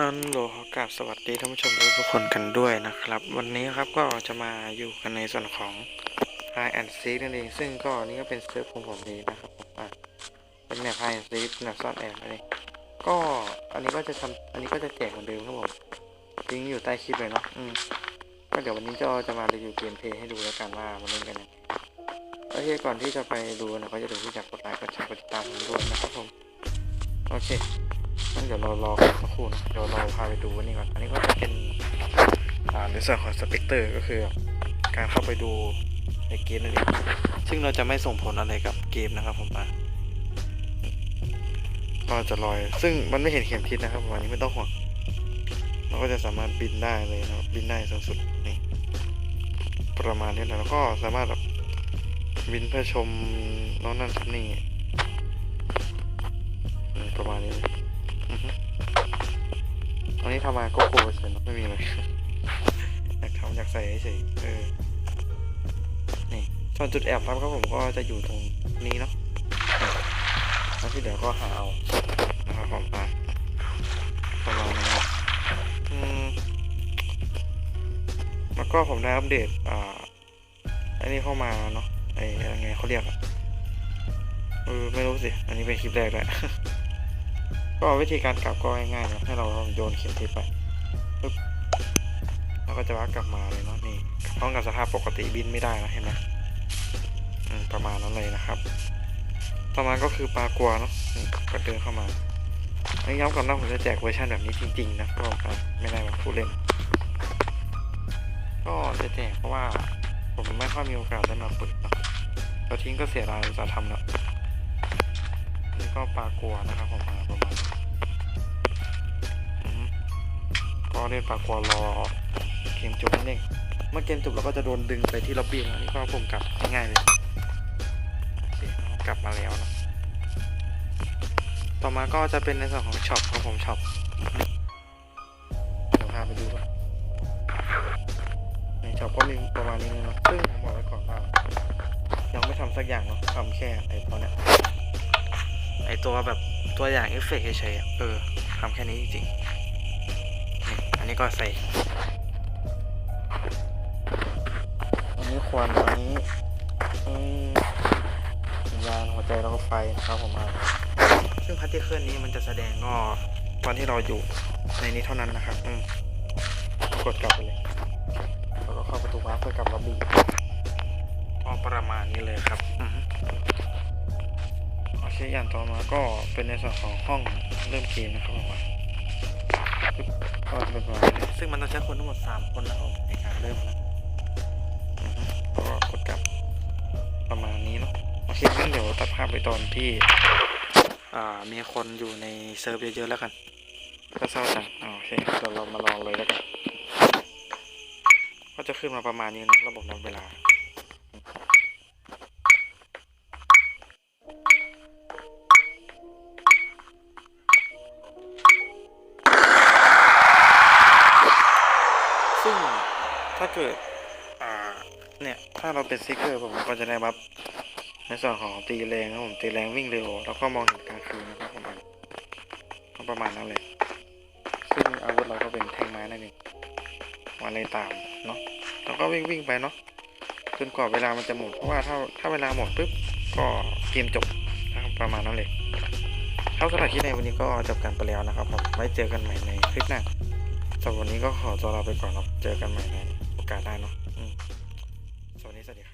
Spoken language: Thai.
ฮัลโหลขอกราบสวัสดีท่านผู้ชมทุกคนกันด้วยนะครับ วันนี้ครับก็จะมาอยู่กันในส่วนของ High and Seek นั่นเอง ซึ่งก็นี่ก็เป็นเซิร์ฟของผมเองนะครับผมอะเป็นแมป High and Seek แมปซ่อนแอบนั่นเองก็อันนี้ก็จะทำอันนี้ก็จะแจกเหมือนเดิมครับผมลิงก์อยู่ใต้คลิปเลยเนาะอืมก็เดี๋ยววันนี้จะจะมารีวิวเกมเพลย์ให้ดูแล้วกันว่ามันเล่นกันยังโอเคก่อนที่จะไปดูนะก็จะดูที่อยากกดไลค์กดแชร์กดติดตามผมด้วยนะครับผมโอเค เดี๋ยวเรารอสักครู่นะเดี๋ยวเราพาไปดูอันนี้ก่อน อันนี้ก็จะเป็นอ่าในส่วนของสเปกเตอร์ก็คือ การเข้าไปดูในเกมนั่นเองซึ่งเราจะไม่ส่งผลอะไรกับเกมนะครับผมอะก็จะลอย ซึ่งมันไม่เห็นเข็มทิศนะครับผมอันนี้ไม่ต้องห่วงเราก็จะสามารถบินได้เลยนะครับบินได้สูงสุดนี่ประมาณนี้นะแล้วก็สามารถแบบบินเพื่อชมน้องนั่นชมนี่ประมาณนี้ อันนี้ทำมาก็โคเฉยนะไม่มีอะไรอยากทำอยากใส่เฉยเออนี่ส่วนจุดแอบครับครับผมก็จะอยู่ตรงนี้เนาะแล้วที่เดี๋ยวก็หาเอานะครับผมอะประมาณนี้นะอืมแล้วก็ผมได้อัปเดตอ่าอันนี้เข้ามาเนาะไอ้ยังไงเขาเรียกอะเออไม่รู้สิ อันนี้เป็นคลิปแรกแหละ ก็วิธีการกลับก็ง่ายๆนะให้เราโยนเข็มทิศไปปึ๊บแล้วก็จะว่ากลับมาเลยเนาะนี่พร้อมกับสภาพปกติบินไม่ได้นะเห็นไหมประมาณนั้นเลยนะครับ ต่อมาก็คือปลากัวเนาะก็เดินเข้ามาอันนี้ย้ำก่อนนะผมจะแจกเวอร์ชันแบบนี้จริงๆนะก็อะไม่ได้แบบผู้เล่น ก็จะแจกเพราะว่าผมไม่ค่อยมีโอกาสได้มาฝึกเนาะเราทิ้งก็เสียดายอุตสาทำแล้ว ก็ปลากัวนะครับผมมาประมาณก็เล่นปลากัวรอเกมจบนั่นเองเมื่อเกมจบเราก็จะโดนดึงไปที่ล็อบบี้แล้วนี่ก็ผมกลับง่ายๆเลยกลับมาแล้วนะต่อมาก็จะเป็นในส่วนของช็อปของผมช็อปเดี๋ยวพาไปดูก่อนในช็อปก็มีประมาณนี้เนาะซึ่งผมบอกไว้ก่อนว่ายังไม่ทำสักอย่างเนาะทำแค่ไอ้ตัวเนี้ย ตัวแบบตัวอย่างเอฟเฟกเฉยๆอะเออทำแค่นี้จริงๆนี่อันนี้ก็ใส่อันนี้ควันอันนี้อืมสัญญาณหัวใจแล้วก็ไฟนะครับผมเอาซึ่งพาร์ติเคิลนี้มันจะแสดงก็ตอนที่เราอยู่ในนี้เท่านั้นนะครับ อืมกดกลับไปเลยแล้วก็เข้าประตูวาร์ปเพื่อกลับล็อบบี้ก็ประมาณนี้เลยครับ อือฮึโอเคอย่างต่อมาก็เป็นในส่วนของห้องเริ่มเกมนะครับผมปึ๊บก็จะเป็นประมาณนี้ซึ่งมันต้องใช้คนทั้งหมด 3 คนนะครับในการเริ่มนะอือฮึก็กดกลับประมาณนี้เนาะโอเคงั้นเดี๋ยวตัดภาพไปตอนที่อ่ามีคนอยู่ในเซิร์ฟเยอะๆแล้วกันก็เศร้าจังอ่าโอเคเดี๋ยวเรามาลองเลยแล้วกันก็จะขึ้นมาประมาณนี้นะระบบนับเวลา ถ้าเกิด อ่า เนี่ย ถ้าเราเป็นซิกเกอร์ผมก็จะได้บัฟในส่วนของตีแรงครับผมตีแรงวิ่งเร็ว แล้วก็มองเห็นกลางคืนนะครับผมก็ประมาณนั้นเลย ซึ่งอาวุธเราก็เป็นแท่งไม้นั่นเองมาเลยตามเนาะเราก็วิ่งวิ่งไปเนาะจนกว่าเวลามันจะหมดเพราะว่าถ้าถ้าเวลาหมดปุ๊บก็เกมจบนะครับประมาณนั้นเลยครับสำหรับคลิปในวันนี้ก็จบกันไปแล้วนะครับผมไว้เจอกันใหม่ในคลิปหน้าสำหรับวันนี้ก็ขอตัวลาไปก่อนครับเจอกันใหม่ใน โอกาสหน้าเนาะสวัสดีสวัสดีครับ